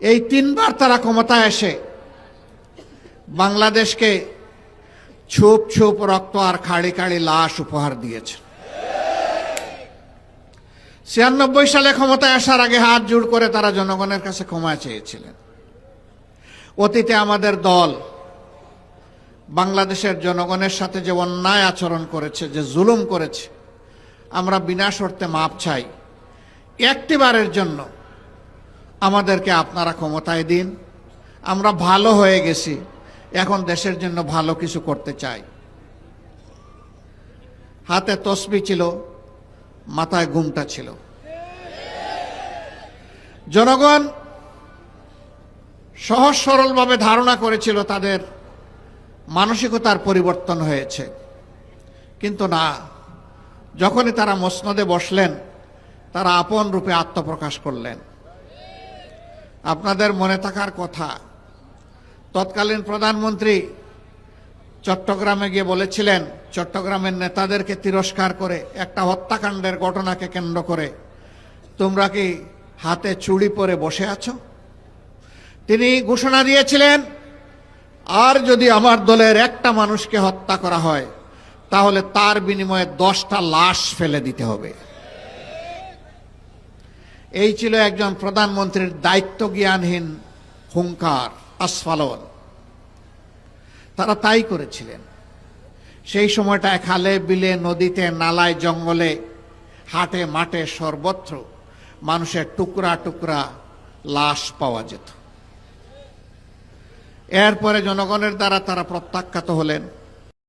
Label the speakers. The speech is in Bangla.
Speaker 1: এই তিনবার তারা ক্ষমতায় এসে বাংলাদেশকে ছুপ ছুপ রক্ত আর খাড়ি খাড়ি লাশ উপহার দিয়েছে। ছিয়ানব্বই সালে ক্ষমতায় আসার আগে হাত জোড় করে তারা জনগণের কাছে ক্ষমা চেয়েছিলেন। অতীতে আমাদের দল বাংলাদেশের জনগণের সাথে যে অন্যায় আচরণ করেছে, যে জুলুম করেছে, আমরা বিনা শর্তে মাপ চাই। একটিবারের জন্য আমাদেরকে আপনারা ক্ষমতায় দিন। আমরা ভালো হয়ে গেছি। এখন দেশের জন্য ভালো কিছু করতে চাই। হাতে তসবি ছিল, মাথায় ঘুমটা ছিল। জনগণ সহজ সরলভাবে ধারণা করেছিল তাদের মানসিকতার পরিবর্তন হয়েছে। কিন্তু না, যখনই তারা মসনদে বসলেন, তারা আপন রূপে আত্মপ্রকাশ করলেন। আপনাদের মনে থাকার কথা। তৎকালীন প্রধানমন্ত্রী চট্টগ্রামে গিয়ে বলেছিলেন, চট্টগ্রামের নেতাদেরকে তিরস্কার করে একটা হত্যাকাণ্ডের ঘটনাকে কেন্দ্র করে। তোমরা কি হাতে চুড়ি পরে বসে আছো? তিনি ঘোষণা দিয়েছিলেন, আর যদি আমার দলের একটা মানুষকে হত্যা করা হয়, তাহলে তার বিনিময়ে দশটা লাশ ফেলে দিতে হবে। এই ছিল একজন প্রধানমন্ত্রীর দায়িত্ব জ্ঞানহীন হুঙ্কার, আস্ফালন। তারা তাই করেছিলেন। সেই সময়টায় খালে, বিলে, নদীতে, নালায়, জঙ্গলে, হাটে, মাঠে সর্বত্র মানুষের টুকরা টুকরা লাশ পাওয়া যেত। এরপরে জনগণের দ্বারা তারা প্রত্যাখ্যাত হলেন।